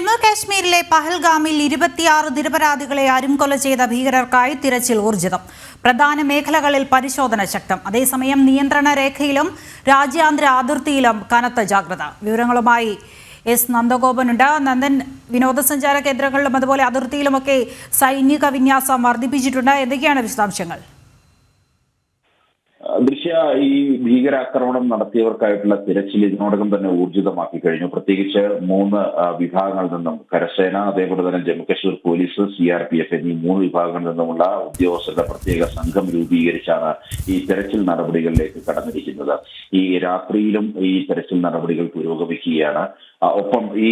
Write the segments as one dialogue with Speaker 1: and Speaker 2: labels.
Speaker 1: ജമ്മു കാശ്മീരിലെ പഹൽഗാമിൽ ഇരുപത്തിയാറ് നിരപരാധികളെ അരുംകൊല ചെയ്ത ഭീകരർക്കായി തിരച്ചിൽ ഊർജിതം. പ്രധാന മേഖലകളിൽ പരിശോധന ശക്തം. അതേസമയം നിയന്ത്രണ രേഖയിലും രാജ്യാന്തര അതിർത്തിയിലും കനത്ത ജാഗ്രത. വിവരങ്ങളുമായി എസ് നന്ദഗോപനുണ്ട്. നന്ദൻ വിനോദസഞ്ചാര കേന്ദ്രങ്ങളിലും അതുപോലെ അതിർത്തിയിലുമൊക്കെ സൈനിക വിന്യാസം വർദ്ധിപ്പിച്ചിട്ടുണ്ട്. എന്തൊക്കെയാണ് വിശദാംശങ്ങൾ?
Speaker 2: ദൃശ്യ ഈ ഭീകരാക്രമണം നടത്തിയവർക്കായിട്ടുള്ള തിരച്ചിൽ ഇതിനോടകം തന്നെ ഊർജിതമാക്കി കഴിഞ്ഞു. പ്രത്യേകിച്ച് മൂന്ന് വിഭാഗങ്ങളിൽ നിന്നും കരസേന അതേപോലെ തന്നെ Jammu Kashmir police C R P F എന്നീ മൂന്ന് വിഭാഗങ്ങളിൽ നിന്നുമുള്ള ഉദ്യോഗസ്ഥരുടെ പ്രത്യേക സംഘം രൂപീകരിച്ചാണ് ഈ തെരച്ചിൽ നടപടികളിലേക്ക് കടന്നിരിക്കുന്നത്. ഈ രാത്രിയിലും ഈ തെരച്ചിൽ നടപടികൾ പുരോഗമിക്കുകയാണ്. ഒപ്പം ഈ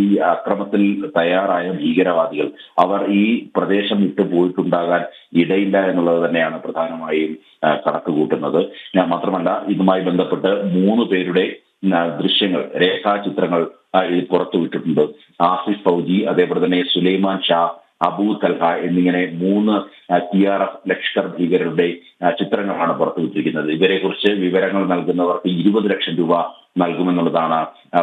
Speaker 2: ഈ അക്രമത്തിൽ തയ്യാറായ ഭീകരവാദികൾ അവർ ഈ പ്രദേശം വിട്ടു പോയിട്ടുണ്ടാകാൻ ഇടയില്ല എന്നുള്ളത് തന്നെയാണ് പ്രധാനമായും കണക്കുകൂട്ടുന്നത്. കണക്ക് കൂട്ടുന്നത് ഞാൻ മാത്രമല്ല ഇതുമായി ബന്ധപ്പെട്ട് മൂന്ന് പേരുടെ ദൃശ്യങ്ങൾ രേഖാചിത്രങ്ങൾ പുറത്തുവിട്ടിട്ടുണ്ട് ആസിഫ് ഫൗജി അതേപോലെ തന്നെ സുലൈമാൻ ഷാ അബൂ തൽഹ എന്നിങ്ങനെ മൂന്ന് ടി ആർ എഫ് ലഷ്കർ ഭീകരരുടെ ചിത്രങ്ങളാണ് പുറത്തുവിട്ടിരിക്കുന്നത് ഇവരെ കുറിച്ച് വിവരങ്ങൾ നൽകുന്നവർക്ക് ഇരുപത് ലക്ഷം രൂപ നൽകുമെന്നുള്ളതാണ്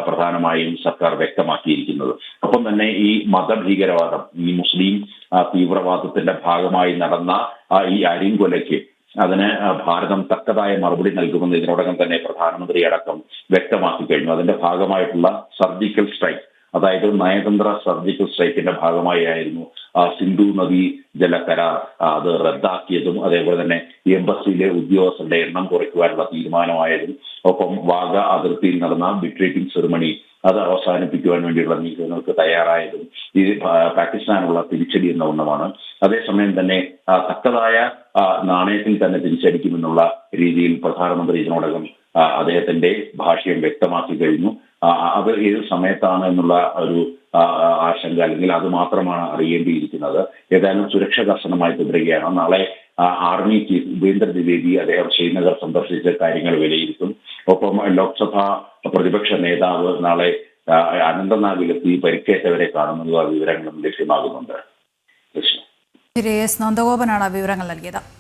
Speaker 2: പ്രധാനമായും സർക്കാർ വ്യക്തമാക്കിയിരിക്കുന്നത്. ഒപ്പം തന്നെ ഈ മതഭീകരവാദം ഈ മുസ്ലിം തീവ്രവാദത്തിന്റെ ഭാഗമായി നടന്ന ഈ അരിങ്കൊലയ്ക്ക് അതിന് ഭാരതം തക്കതായ മറുപടി നൽകുമെന്ന് ഇതിനോടകം തന്നെ പ്രധാനമന്ത്രി അടക്കം വ്യക്തമാക്കി കഴിഞ്ഞു. അതിന്റെ ഭാഗമായിട്ടുള്ള സർജിക്കൽ സ്ട്രൈക്ക് അതായത് നയതന്ത്ര സർജിക്കൽ സ്ട്രൈക്കിന്റെ ഭാഗമായിരുന്നു ആ, സിന്ധു നദി കരാർ അത് റദ്ദാക്കിയതും അതേപോലെ തന്നെ എംബസിയിലെ ഉദ്യോഗസ്ഥരുടെ എണ്ണം കുറയ്ക്കുവാനുള്ള തീരുമാനമായതും. ഒപ്പം വാഗ അതിർത്തിയിൽ നടന്ന ബിട്രേറ്റിംഗ് സെറിമണി അത് അവസാനിപ്പിക്കുവാൻ വേണ്ടിയുള്ള നീക്കങ്ങൾക്ക് തയ്യാറായതും ഈ പാകിസ്ഥാനുള്ള തിരിച്ചടി എന്ന ഒന്നുമാണ്. അതേസമയം തന്നെ തക്കതായ നാണയത്തിൽ തന്നെ തിരിച്ചടിക്കുമെന്നുള്ള രീതിയിൽ പ്രധാനമന്ത്രി ഇതിനോടകം അദ്ദേഹത്തിന്റെ ഭാഷയും വ്യക്തമാക്കി കഴിഞ്ഞു. അത് ഏത് സമയത്താണ് എന്നുള്ള ഒരു ആശങ്ക അല്ലെങ്കിൽ അത് മാത്രമാണ് അറിയേണ്ടിയിരിക്കുന്നത്. ഏതായാലും സുരക്ഷ കർശനമായി തുടരുകയാണ്. നാളെ ആർമി ചീഫ് ഉപേന്ദ്ര ദ്വിവേദി അദ്ദേഹം ശ്രീനഗർ സന്ദർശിച്ച കാര്യങ്ങൾ വിലയിരുത്തും. ഒപ്പം ലോക്സഭാ പ്രതിപക്ഷ നേതാവ് നാളെ അനന്തനാഗിലെത്തി പരിക്കേറ്റവരെ കാണുന്നതും ആ വിവരങ്ങളും ലഭ്യമാകുന്നുണ്ട്. കൃഷ്ണ.
Speaker 1: നന്ദഗോപനാണ് വിവരങ്ങൾ നൽകിയത്.